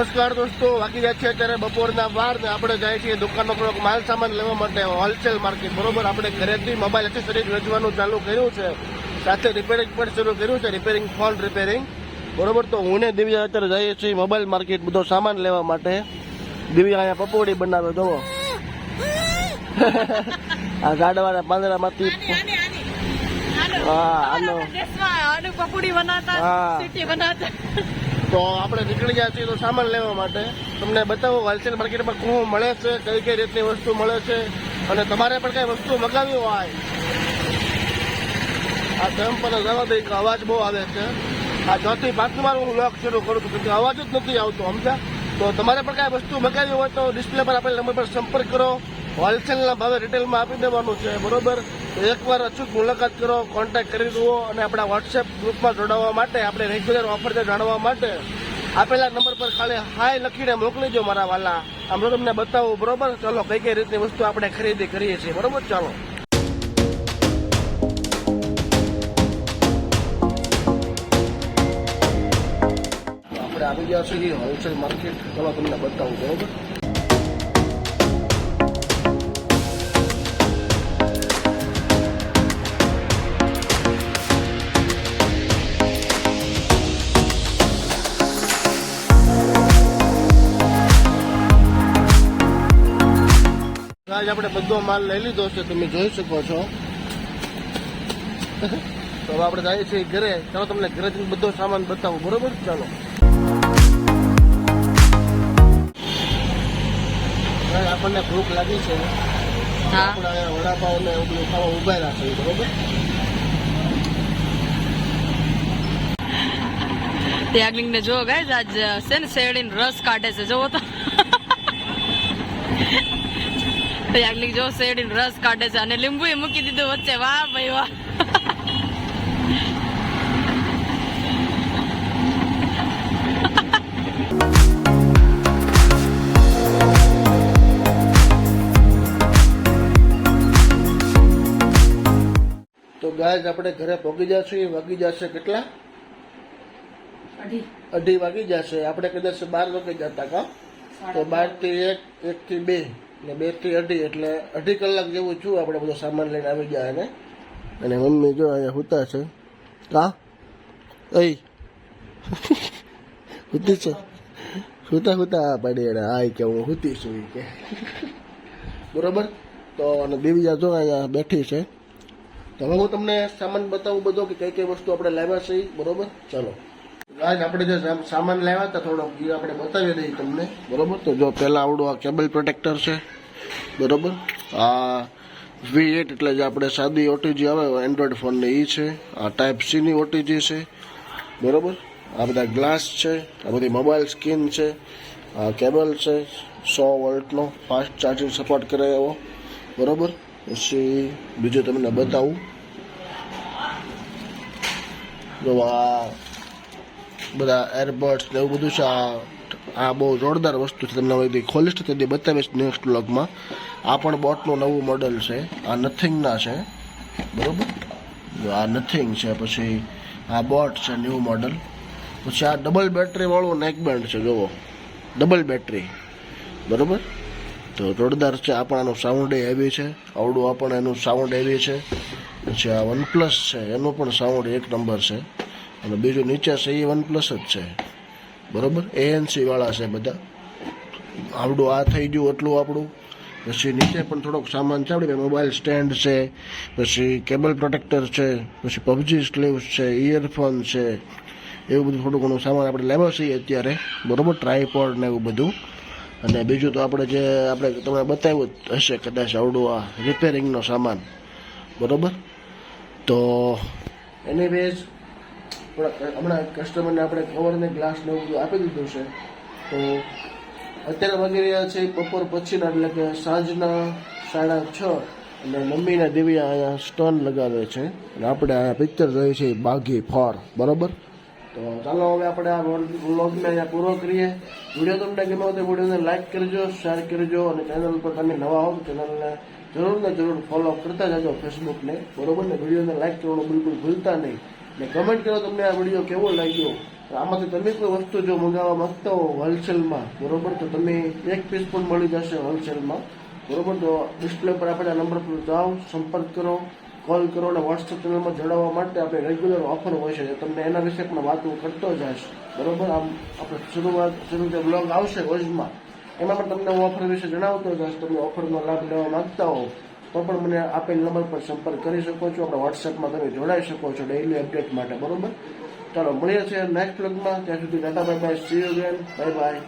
નમસ્કાર દોસ્તો વાગી જાય છે અત્યારે બપોરના વાર ને આપણે જાય છીએ દુકાનનો થોડોક માલ સામાન લેવા માટે હોલસેલ માર્કેટ બરોબર આપણે ઘરેથી મોબાઈલ એક્સેસરીઝ વેચવાનું ચાલુ કર્યું છે. સાથે રિપેરિંગ પણ શરૂ કર્યું છે રિપેરિંગ ફોન રિપેરિંગ બરોબર તો હું ને દિવ્યા અત્યારે જઈએ છીએ મોબાઈલ માર્કેટ બધો સામાન લેવા માટે. દિવ્યા અહીંયા પપોડી બનાવે જોવો. આ ગાડવાના પાંદડામાંથી હા આનો પકોડી બનાતા બનાતા તો આપણે નીકળી ગયા છીએ તો સામાન લેવા માટે. તમને બતાવો હોલસેલ માર્કેટમાં શું મળે છે, કઈ કઈ રીતની વસ્તુ મળે છે અને તમારે પણ કઈ વસ્તુ મગાવી હોય. આ જમ્પ પર જવા દઈ અવાજ બહુ આવે છે. આ ચોથી પાંચમી વાર હું લોક શરૂ કરું છું કે અવાજ જ નથી આવતો સમજા તો તમારે પણ કઈ વસ્તુ મગાવી હોય તો ડિસ્પ્લે પર આપણે નંબર પર સંપર્ક કરો. હોલસેલના ભાવે રિટેલમાં આપી દેવાનું છે, બરોબર? એકવાર અચૂક મુલાકાત કરો કોન્ટેક્ટ કરી દો અને આપણા વોટ્સએપ ગ્રુપમાં જોડાવા માટે, આપણે રેગ્યુલર ઓફર જાણવા માટે આપેલા નંબર પર ખાલી હાય લખીને મોકલી દો મારા વાલા. આમ તમને બતાવું, બરોબર? ચાલો, કઈ કઈ રીતની વસ્તુ આપણે ખરીદી કરીએ છીએ, બરોબર? ચાલો. આપણે આવી ગયા છીએ હોલસેલ માર્કેટ ચાલો, તમને બતાવું, બરોબર? આજ આપણે બધો માલ લઈ લીધો છે તમે જોઈ શકો છો. તો હવે આપણે જઈએ છીએ ઘરે. ચાલો તમને ઘરે જઈને બધો સામાન બતાવું. બરોબર? ચાલો. આપણને ભૂખ લાગી છે. હા. આપણે વડાપાવ ને એવું ખાવા ઊભા રાખીએ બરોબર? ત્યાગલિંગ ને જો ગાય આજ છે ને શેરડી રસ કાઢે છે જોવો તો. ત્યાગલિંગ જો શેરડીનો રસ કાઢે છે અને લીંબુ એ મૂકી દીધું વચ્ચે. વાહ ભાઈ વાહ. તો ગાય આપણે ઘરે પહોંચી એ વાગી જશે કેટલા? અઢી. વાગી જશે. આપણે કદાચ બાર વાગે જતા કા? તો બારથી એક એક થી બે. ને બેથી અઢી, એટલે અઢી કલાક જેવું છું આપણે બધો સામાન લઈને આવી ગયા એને. અને મમ્મી જો અહીંયા હુતા છે. કા? અહી. હુતી છે? હુતા હુતા. આ પાડી એને. આય કે હું હુતી છું એ કે. બરોબર? તો અને દેવીજા જો અહીંયા બેઠી છે. તો હવે હું તમને સામાન બતાવું બધો કે કઈ કઈ વસ્તુ આપણે લાવ્યા છીએ બરોબર? ચાલો. આજ આપણે જે સામાન લાવ્યા હતા, થોડો એ આપણે બતાવી દઈએ તમને. બરોબર? તો જો પહેલાં આવડું આ કેબલ પ્રોટેક્ટર છે. બરોબર? આ વી એટ એટલે જે આપણે સાદી ઓટીજી આવે એન્ડ્રોઈડ ફોનની એ છે. આ ટાઈપ સીની ઓટીજી છે. બરોબર? આ બધા ગ્લાસ છે. આ બધી મોબાઈલ સ્કીન છે. આ કેબલ છે. સો વોલ્ટનો ફાસ્ટ ચાર્જિંગ સપોર્ટ કરે એવો. બરોબર? પછી બીજું તમને બતાવું. જો આ બધા એરબડ્સ ને એવું બધું છે. આ આ બહુ જોરદાર વસ્તુ છે. તમને હવે ખોલીશ તો તે બતાવીશ નેક્સ્ટ વ્લોગમાં આ પણ બોટનું નવું મોડલ છે. આ નથિંગના છે. બરાબર? આ નથિંગ છે, પછી આ બોટ છે ન્યૂ મોડલ પછી આ ડબલ બેટરીવાળું નેકબેન્ડ નેક બેન્ડ છે, જુઓ. ડબલ બેટરી બરોબર? તો જોરદાર છે. આ પણ આનું સાઉન્ડ હેવી છે. આવડું આ એનું સાઉન્ડ હેવી છે. પછી આ વન પ્લસ છે. એનું પણ સાઉન્ડ એક નંબર છે. અને બીજું નીચે છે એ વન પ્લસ જ છે. બરાબર? એએનસી વાળા છે બધા. આવડું આ થઈ ગયું, એટલું આપણું. પછી નીચે પણ થોડોક સામાન છે મોબાઈલ સ્ટેન્ડ છે, પછી કેબલ પ્રોટેક્ટર છે, પછી પબજી સ્લીવ્સ છે, ઇયરફોન છે, એવું બધું થોડું ઘણું સામાન આપણે લેવા છીએ અત્યારે. બરોબર? ટ્રાયપોડ ને એવું બધું. અને બીજું તો આપણે જે આપણે તમને બતાવ્યું જ હશે કદાચ આવડું આ રિપેરિંગનો સામાન. બરાબર? તો એની વેજ હમણાં કસ્ટમરને આપણે કવર ને ગ્લાસ ને એવું બધું આપી દીધું છે. તો અત્યારે વાગી રહ્યા છે બપોર પછીના, એટલે કે સાંજના સાડા છ, અને મમ્મીના દિવ્યા અહીંયા સ્ટોન લગાવે છે. અને આપણે આ પિક્ચર જોઈએ છે બાઘી ફોર બરોબર? તો ચાલો હવે આપણે આ વ્લોગને અહીંયા પૂરો કરીએ. વીડિયો તમને ગમે તો વિડીયોને લાઈક કરજો શેર કરજો, અને ચેનલ પર તમે નવા હો ચેનલને જરૂર ને જરૂર ફોલો કરતા જજો ફેસબુકને બરોબર ને? વિડીયોને લાઈક કરવાનું બિલકુલ ભૂલતા નહીં. ને કમેન્ટ કરો તમને આ વીડિયો કેવો લાગ્યો? આમાંથી તમે કોઈ વસ્તુ જો મંગાવવા માંગતા હો હોલસેલમાં બરોબર? તો તમે એક પીસ પણ મળી જશે હોલસેલમાં બરોબર? તો ડિસ્પ્લે પર આપણે આ નંબર પર જાઓ, સંપર્ક કરો કોલ કરો અને વોટ્સએપ ચેનલમાં જોડાવા માટે આપણે રેગ્યુલર ઓફર હોય છે. તમને એના વિશે પણ વાતો કરતો જઈશ બરોબર? આમ આપણે શરૂઆત, શરૂ જે બ્લોગ આવશે રોજમાં એમાં પણ તમને હું ઓફર વિશે જણાવતો જઈશ તમે ઓફરનો લાભ લેવા માંગતા હો. તો પણ મને આપેલ નંબર પર સંપર્ક કરી શકો છો. આપણે વોટ્સએપમાં તમે જોડાઈ શકો છો ડેઇલી અપડેટ માટે, બરોબર? ચાલો, મળીએ છીએ નેક્સ્ટ બ્લોગમાં ત્યાં સુધી દાદા bye bye see you bye bye